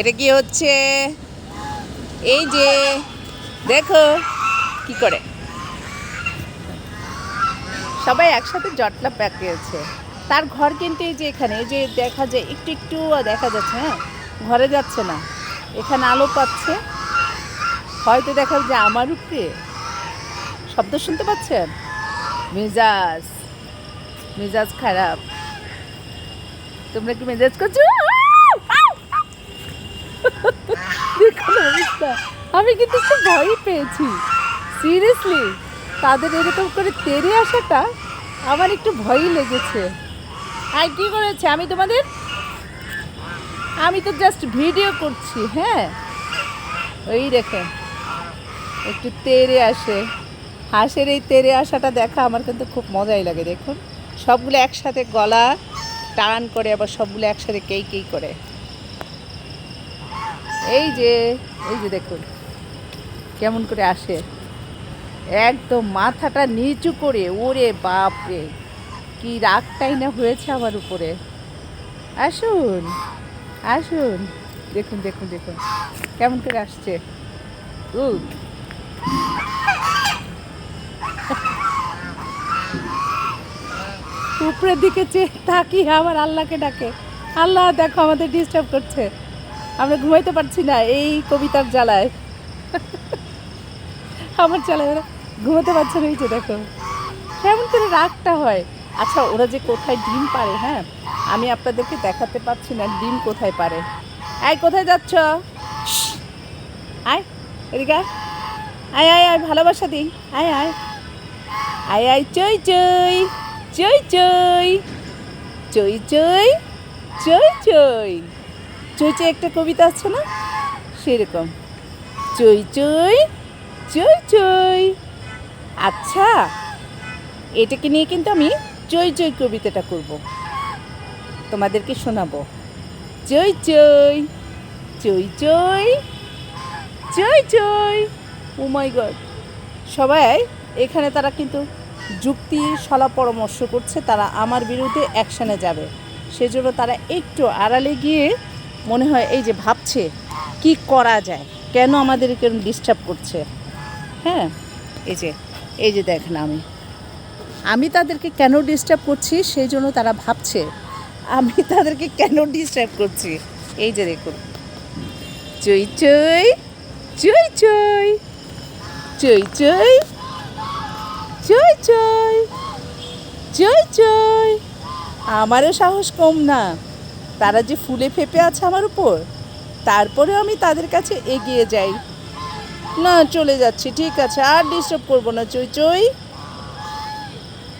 এটা কি হচ্ছে? এই যে, দেখো কি করে। সবাই একসাথে জটলা পাকিয়েছে। তার ঘর কিন্তু এই যে এখানে, এই যে দেখা যায়, একটু একটু দেখা যাচ্ছে হ্যাঁ? ঘরে যাচ্ছে না। এখানে আলো পাচ্ছে। হয়তো দেখা যে আমার উপরে। শব্দ শুনতে পাচ্ছেন? মেজাজ। মেজাজ খারাপ। তোমরা কি মেজাজ করছ? অবস্থা আমি কিন্তু খুব ভয় পেয়েছি। সিরিয়াসলি তাদের এরকম করে তেরে আসাটা আমার একটু ভয়ই লেগেছে। আর কি করেছে, আমি তোমাদের? আমি তো জাস্ট ভিডিও করছি হ্যাঁ? ওই দেখে, একটু তেরে আসে। হাঁসের এই তেরে আসাটা দেখা আমার কিন্তু খুব মজাই লাগে, দেখুন। সবগুলো একসাথে গলা টান করে, আবার সবগুলো একসাথে কেই কেই করে। এই যে এই যে দেখুন, কেমন করে আসে। একদম মাথাটা নিচু করে, ওরে বাপরে, কি রাগটাই না হয়েছে আমার উপরে। আসুন আসুন, দেখুন দেখুন দেখুন, কেমন করে আসছে। উ উপরের দিকে চেয়ে তাকিয়ে আবার আল্লাহকে ডাকে। আল্লাহ, দেখো আমাদের ডিস্টার্ব করছে। আমরা ঘুমাইতে পারছি না এই কবিতার জ্বালায়। আমার জ্বালায় ওরা ঘুমাতে পারছে না, এই যে দেখো। কেমন করে রাগটা হয়। আচ্ছা ওরা যে কোথায় ডিম পারে হ্যাঁ? আমি আপনাদেরকে দেখাতে পারছি না ডিম কোথায় পারে আয়, কোথায় যাচ্ছ? আয়, এদিকে। আয় আয় আয়, ভালোবাসা দিই। আয় আয়। আয় আয়, চই চই চই চই। চই চই চই চই। চই একটা কবিতা আছে না? সেরকম। চই চই চই চই। আচ্ছা এটাকে নিয়ে কিন্তু আমি চই চই কবিতাটা করব। তোমাদেরকে শোনাবো। চই চই চই চই চই চই। ও মাই গড সবাই, এখানে তারা কিন্তু যুক্তি সলা পরামর্শ করছে, তারা আমার বিরুদ্ধে অ্যাকশানে যাবে। সেজন্য তারা একটু আড়ালে গিয়ে মনে হয় এই যে ভাবছে, কি করা যায়? কেন আমাদেরকে ডিস্টার্ব করছে? হ্যাঁ এই যে এই যে দেখেন আমি। আমি তাদেরকে কেন ডিস্টার্ব করছি? সেই জন্য তারা ভাবছে, আমি তাদেরকে কেন ডিস্টার্ব করছি? এই যে দেখুন। চই চই চই চই চই চই চই চই চই চই। আমারও সাহস কম না। তারা যে ফুলে ফেপে আছে আমার উপর, তারপরেও আমি তাদের কাছে এগিয়ে যাই। না, চলে যাচ্ছি, ঠিক আছে, আর ডিস্টার্ব করব না, চই চই।